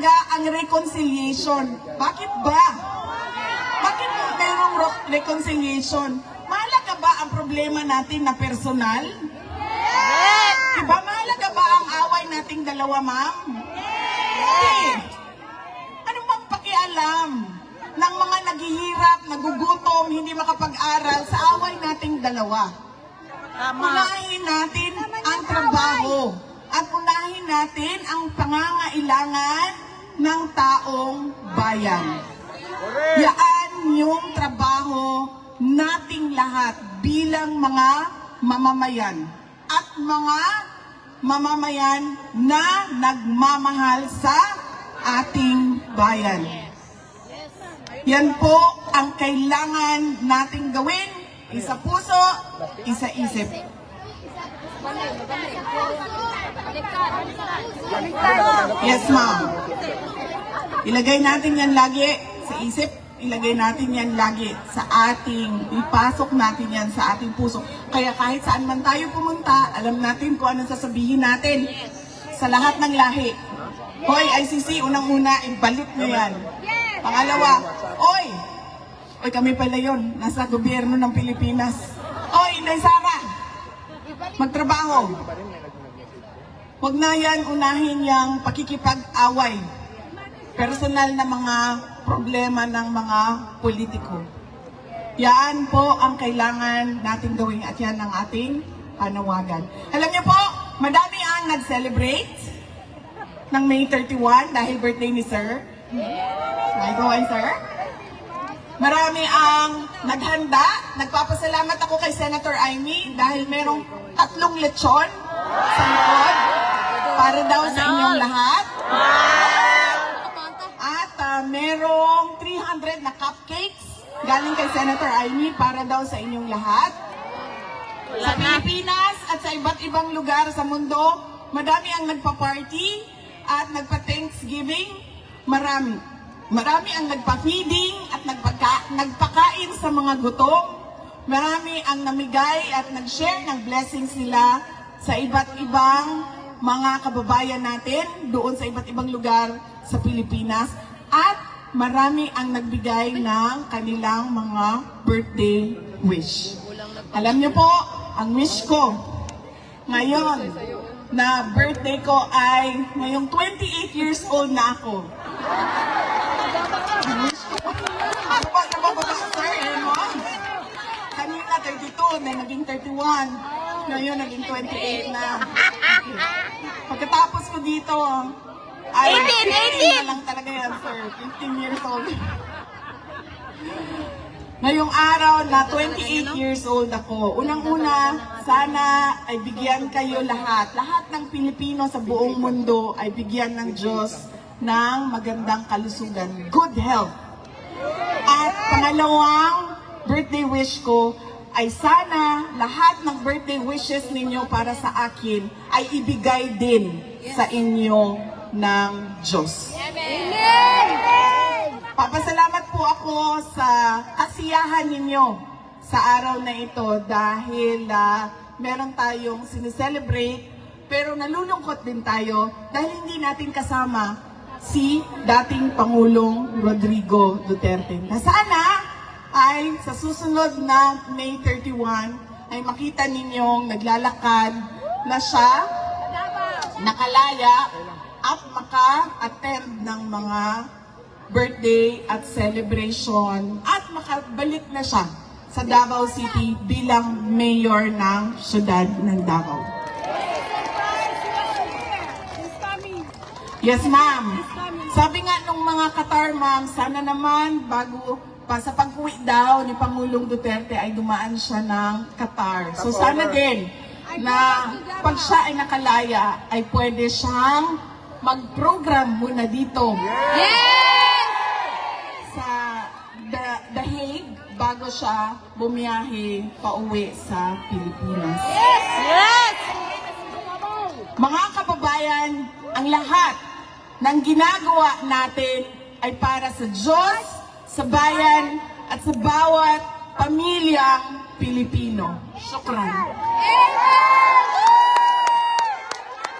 mahalaga ang reconciliation. Bakit ba? Bakit mayroong ro- reconciliation? Mahalaga ba ang problema natin na personal? Diba mahalaga ba ang away nating dalawa, ma'am? Hindi. Ano bang pakialam ng mga naghihirap, nagugutom, hindi makapag-aral sa away nating dalawa? Unahin natin ang trabaho at unahin natin ang pangangailangan ng taong bayan. Yaan yung trabaho nating lahat bilang mga mamamayan at mga mamamayan na nagmamahal sa ating bayan. Yan po ang kailangan nating gawin. Isa puso, isa isip. Yes, ma'am. Ilagay natin yan lagi sa isip. Ilagay natin yan lagi sa ating, ipasok natin yan sa ating puso. Kaya kahit saan man tayo pumunta, alam natin kung anong sasabihin natin sa lahat ng lahi. Hoy, ICC, unang-una, ibalik nyo yan. Pangalawa, oy, oy kami pala yon nasa gobyerno ng Pilipinas. Oy, Inday Sara, magtrabaho. Huwag na yan unahin yung pakikipag-away. Personal na mga problema ng mga politiko. Yan po ang kailangan natin gawin at yan ang ating panawagan. Alam niyo po, madami ang nag-celebrate ng May 31 dahil birthday ni Sir. May go Sir. Marami ang naghanda. Nagpapasalamat ako kay Senator Amy dahil merong tatlong lechon sa likod para daw sa inyong lahat. At ah, merong 300 na cupcakes galing kay Senator Amy para daw sa inyong lahat. Sa Pilipinas at sa iba't ibang lugar sa mundo, madami ang nagpa-party at nagpa-Thanksgiving. Marami. Marami ang nagpa-feeding at nagpaka- nagpakain sa mga gutom. Marami ang namigay at nag-share ng blessings nila sa iba't ibang mga kababayan natin doon sa iba't ibang lugar sa Pilipinas. At marami ang nagbigay ng kanilang mga birthday wish. Alam niyo po, ang wish ko ngayon na birthday ko ay ngayong 28 years old na ako. Ang wish ko. Ano ba naman ba sa sir? Mo? Kanina 32, na naging 31. Ngayon naging 28 na. Dito, ay 15 na lang talaga yan, sir. 15 years old. Ngayong araw na 28 years old ako, unang-una, sana ay bigyan kayo lahat, lahat ng Pilipino sa buong mundo ay bigyan ng Diyos ng magandang kalusugan, good health. At pangalawang birthday wish ko ay sana lahat ng birthday wishes ninyo para sa akin ay ibigay din sa inyo ng Diyos. Papasalamat po ako sa kasiyahan ninyo sa araw na ito dahil ah, meron tayong sineselebrate pero nalulungkot din tayo dahil hindi natin kasama si dating Pangulong Rodrigo Duterte. Na sana ay sa susunod na May 31 ay makita ninyong naglalakad na siya nakalaya at maka-attend ng mga birthday at celebration at makabalik na siya sa Davao City bilang mayor ng syudad ng Davao. Yes, ma'am. Sabi nga nung mga Qatar, ma'am, sana naman bago pa sa pag-uwi daw ni Pangulong Duterte ay dumaan siya ng Qatar. So sana din na pag siya ay nakalaya ay pwede siyang mag-program muna dito. Sa The, The Hague bago siya bumiyahe pauwi sa Pilipinas. Mga kababayan, ang lahat ng ginagawa natin ay para sa Diyos, sa bayan, at sa bawat pamilyang Pilipino. Shukran. Amen!